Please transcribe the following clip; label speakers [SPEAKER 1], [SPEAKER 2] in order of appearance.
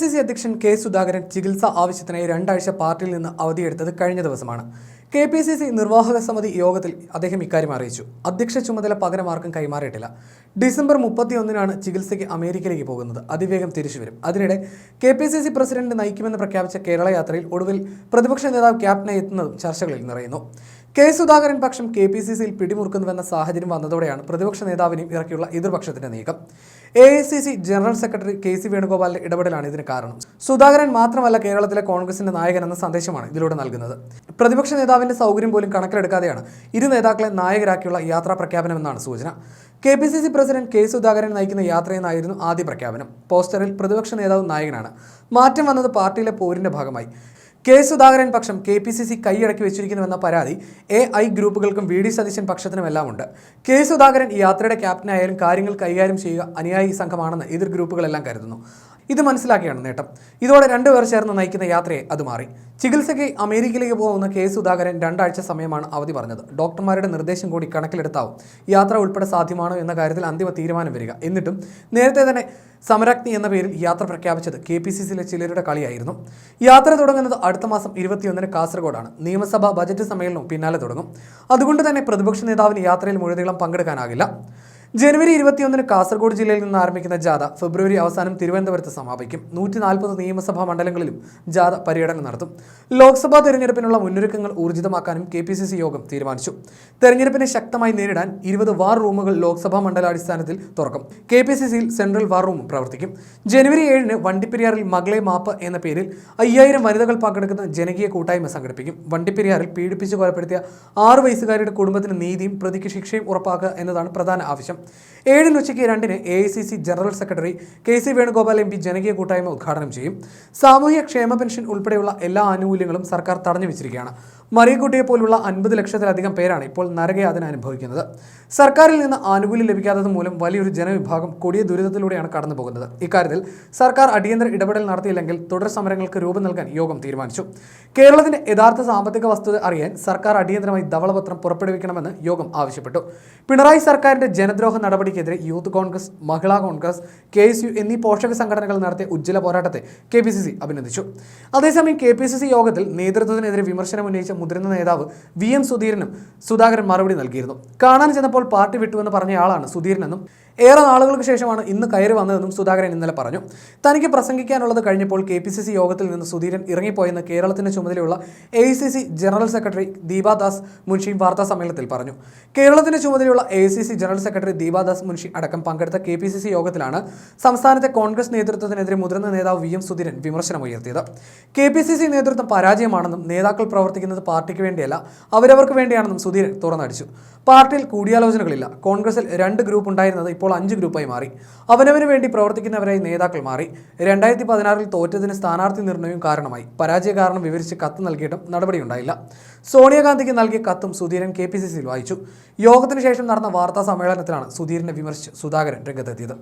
[SPEAKER 1] C C അധ്യക്ഷൻ K Sudhakaran ചികിത്സാ ആവശ്യത്തിനായി രണ്ടാഴ്ച പാർട്ടിയിൽ നിന്ന് അവധിയെടുത്തത് കഴിഞ്ഞ ദിവസമാണ്. കെ പി സി സി നിർവാഹക സമിതി യോഗത്തിൽ അദ്ദേഹം ഇക്കാര്യം അറിയിച്ചു. അധ്യക്ഷ ചുമതല പകരമാർക്കും കൈമാറിയിട്ടില്ല. ഡിസംബർ മുപ്പത്തിയൊന്നിനാണ് ചികിത്സയ്ക്ക് അമേരിക്കയിലേക്ക് പോകുന്നത്. അതിവേഗം തിരിച്ചു വരും അതിനിടെ K P C C president നയിക്കുമെന്ന് പ്രഖ്യാപിച്ച കേരള യാത്രയിൽ ഒടുവിൽ പ്രതിപക്ഷ നേതാവ് ക്യാപ്റ്റനെ എത്തുന്നതും ചർച്ചകളിൽ നിറയുന്നു. കെ സുധാകരൻ പക്ഷം കെ പി സി സിയിൽ പിടിമുറുക്കുന്നുവെന്ന സാഹചര്യം വന്നതോടെയാണ് പ്രതിപക്ഷ നേതാവിനെയും ഇറക്കിയുള്ള എതിർപക്ഷത്തിന്റെ നീക്കം. A I C C general secretary K C വേണുഗോപാലിന്റെ ഇടപെടലാണ് ഇതിന് കാരണം. സുധാകരൻ മാത്രമല്ല കേരളത്തിലെ കോൺഗ്രസിന്റെ നായകൻ എന്ന സന്ദേശമാണ് ഇതിലൂടെ നൽകുന്നത്. പ്രതിപക്ഷ നേതാവിന്റെ സൗകര്യം പോലും കണക്കിലെടുക്കാതെയാണ് ഇരു നേതാക്കളെ നായകരാക്കിയുള്ള യാത്രാ പ്രഖ്യാപനമെന്നാണ് സൂചന. K P C C president K Sudhakaran നയിക്കുന്ന യാത്രയെന്നായിരുന്നു ആദ്യ പ്രഖ്യാപനം. പോസ്റ്ററിൽ പ്രതിപക്ഷ നേതാവ് നായകനാണ്. മാറ്റം വന്നത് പാർട്ടിയിലെ പോരിന്റെ ഭാഗമായി. കെ സുധാകരൻ പക്ഷം കെ പി സി സി കൈയടക്കി വെച്ചിരിക്കുന്നുവെന്ന പരാതി എ ഐ ഗ്രൂപ്പുകൾക്കും വി ഡി സതീശൻ പക്ഷത്തിനുമെല്ലാം ഉണ്ട് കെ സുധാകരൻ യാത്രയുടെ ക്യാപ്റ്റനായാലും കാര്യങ്ങൾ കൈകാര്യം ചെയ്യുക അനുയായി സംഘമാണെന്ന് എതിർ ഗ്രൂപ്പുകളെല്ലാം കരുതുന്നു. ഇത് മനസ്സിലാക്കിയാണ് നേട്ടം. ഇതോടെ രണ്ടുപേർ ചേർന്ന് നയിക്കുന്ന യാത്രയെ അത് മാറി. ചികിത്സയ്ക്ക് അമേരിക്കയിലേക്ക് പോകുന്ന കെ സുധാകരൻ രണ്ടാഴ്ച സമയമാണ് അവധി പറഞ്ഞത്. ഡോക്ടർമാരുടെ നിർദ്ദേശം കൂടി കണക്കിലെടുത്താവും. യാത്ര ഉൾപ്പെടെ സാധ്യമാണോ എന്ന കാര്യത്തിൽ അന്തിമ തീരുമാനം വരിക. എന്നിട്ടും നേരത്തെ തന്നെ സമരാഗ്നി എന്ന പേരിൽ യാത്ര പ്രഖ്യാപിച്ചത് കെ പി സി സിയിലെ ചിലരുടെ കളിയായിരുന്നു. യാത്ര തുടങ്ങുന്നത് അടുത്ത മാസം ഇരുപത്തിയൊന്നിന് കാസർഗോഡാണ്. നിയമസഭാ ബജറ്റ് സമ്മേളനവും പിന്നാലെ തുടങ്ങും. അതുകൊണ്ട് തന്നെ പ്രതിപക്ഷ നേതാവിന് യാത്രയിൽ മുഴുനീളം പങ്കെടുക്കാനാകില്ല. ജനുവരി ഇരുപത്തിയൊന്നിന് കാസർഗോഡ് ജില്ലയിൽ നിന്ന് ആരംഭിക്കുന്ന ജാഥ ഫെബ്രുവരി അവസാനം തിരുവനന്തപുരത്ത് സമാപിക്കും. നൂറ്റി നാൽപ്പത് നിയമസഭാ മണ്ഡലങ്ങളിലും ജാഥ പര്യടനം നടത്തും. ലോക്സഭാ തെരഞ്ഞെടുപ്പിനുള്ള മുന്നൊരുക്കങ്ങൾ ഊർജിതമാക്കാനും കെ പി സി സി യോഗം തീരുമാനിച്ചു. തെരഞ്ഞെടുപ്പിനെ ശക്തമായി നേരിടാൻ ഇരുപത് വാർ റൂമുകൾ ലോക്സഭാ മണ്ഡലാടിസ്ഥാനത്തിൽ തുറക്കും. കെ പി സി സിയിൽ സെൻട്രൽ വാർ റൂം പ്രവർത്തിക്കും. ജനുവരി ഏഴിന് വണ്ടിപ്പെരിയാറിൽ മകളെ മാപ്പ് എന്ന പേരിൽ അയ്യായിരം വനിതകൾ പങ്കെടുക്കുന്ന ജനകീയ കൂട്ടായ്മ സംഘടിപ്പിക്കും. വണ്ടിപ്പെരിയാറിൽ പീഡിപ്പിച്ച് കൊലപ്പെടുത്തിയ ആറ് വയസ്സുകാരുടെ കുടുംബത്തിന് നീതിയും പ്രതിക്ക് ശിക്ഷയും ഉറപ്പാക്കുക എന്നതാണ് പ്രധാന ആവശ്യം. ഏഴിന് ഉച്ചയ്ക്ക് രണ്ടിന് A I C C general secretary K C Venugopal M P ജനകീയ കൂട്ടായ്മ ഉദ്ഘാടനം ചെയ്യും. സാമൂഹിക ക്ഷേമ പെൻഷൻ ഉൾപ്പെടെയുള്ള എല്ലാ ആനുകൂല്യങ്ങളും സർക്കാർ തടഞ്ഞു വെച്ചിരിക്കുകയാണ്. മറിയക്കുട്ടിയെ പോലുള്ള അൻപത് ലക്ഷത്തിലധികം പേരാണ് ഇപ്പോൾ നരകയാതന അനുഭവിക്കുന്നത്. സർക്കാരിൽ നിന്ന് ആനുകൂല്യം ലഭിക്കാത്തത് മൂലം വലിയൊരു ജനവിഭാഗം കൊടിയ ദുരിതത്തിലൂടെയാണ് കടന്നു പോകുന്നത്. ഇക്കാര്യത്തിൽ സർക്കാർ അടിയന്തര ഇടപെടൽ നടത്തിയില്ലെങ്കിൽ തുടർ സമരങ്ങൾക്ക് രൂപം നൽകാൻ യോഗം തീരുമാനിച്ചു. കേരളത്തിന്റെ യഥാർത്ഥ സാമ്പത്തിക വസ്തുത അറിയാൻ സർക്കാർ അടിയന്തരമായി ധവളപത്രം പുറപ്പെടുവിക്കണമെന്ന് യോഗം ആവശ്യപ്പെട്ടു. പിണറായി സർക്കാരിന്റെ ജനദ്രോഹ നടപടിക്കെതിരെ youth Congress Mahila Congress K S U എന്നീ പോഷക സംഘടനകൾ നടത്തിയ ഉജ്ജ്വല പോരാട്ടത്തെ കെ പി സി സി അഭിനന്ദിച്ചു. അതേസമയം കെ പി സി സി യോഗത്തിൽ നേതൃത്വത്തിനെതിരെ വിമർശനം ഉന്നയിച്ച മുതിർന്ന നേതാവ് വി എം സുധീരനും സുധാകരൻ മറുപടി നൽകിയിരുന്നു. കാണാൻ ചെന്നപ്പോൾ പാർട്ടി വിട്ടുവെന്ന് പറഞ്ഞയാളാണ് സുധീരനെന്നും ഏറെ നാളുകൾക്ക് ശേഷമാണ് ഇന്ന് കയറി വന്നതെന്നും സുധാകരൻ ഇന്നലെ പറഞ്ഞു. തനിക്ക് പ്രസംഗിക്കാനുള്ളത് കഴിഞ്ഞപ്പോൾ കെ പി സി സി യോഗത്തിൽ നിന്ന് സുധീരൻ ഇറങ്ങിപ്പോയെന്ന് കേരളത്തിന്റെ ചുമതലയുള്ള A I C C general secretary Deepa Das Munshi വാർത്താ സമ്മേളനത്തിൽ പറഞ്ഞു. കേരളത്തിന്റെ ചുമതലയുള്ള A I C C general secretary Deepa Das Munshi അടക്കം പങ്കെടുത്ത കെ പി സി സി യോഗത്തിലാണ് സംസ്ഥാനത്തെ കോൺഗ്രസ് നേതൃത്വത്തിനെതിരെ മുതിർന്ന നേതാവ് വി എം സുധീരൻ വിമർശനമുയർത്തിയത് കെ പി സി സി നേതൃത്വം പരാജയമാണെന്നും നേതാക്കൾ പ്രവർത്തിക്കുന്നത് പാർട്ടിക്ക് വേണ്ടിയല്ല അവരവർക്ക് വേണ്ടിയാണെന്നും സുധീരൻ തുറന്നടിച്ചു. പാർട്ടിയിൽ കൂടിയാലോചനകളില്ല. കോൺഗ്രസിൽ രണ്ട് ഗ്രൂപ്പ് ഉണ്ടായിരുന്നത് ഇപ്പോൾ അഞ്ച് ഗ്രൂപ്പായി മാറി. അവനവന് വേണ്ടി പ്രവർത്തിക്കുന്നവരായി നേതാക്കൾ മാറി. രണ്ടായിരത്തി പതിനാറിൽ തോറ്റതിന് സ്ഥാനാർത്ഥി നിർണയവും കാരണമായി. പരാജയ കാരണം വിവരിച്ച് കത്ത് നൽകിയിട്ടും നടപടിയുണ്ടായില്ല. സോണിയാഗാന്ധിക്ക് നൽകിയ കത്തും സുധീരൻ കെ പി സി സിയിൽ വായിച്ചു. യോഗത്തിന് ശേഷം നടന്ന വാർത്താ സമ്മേളനത്തിലാണ് സുധീരനെ വിമർശിച്ച് സുധാകരൻ രംഗത്തെത്തിയത്.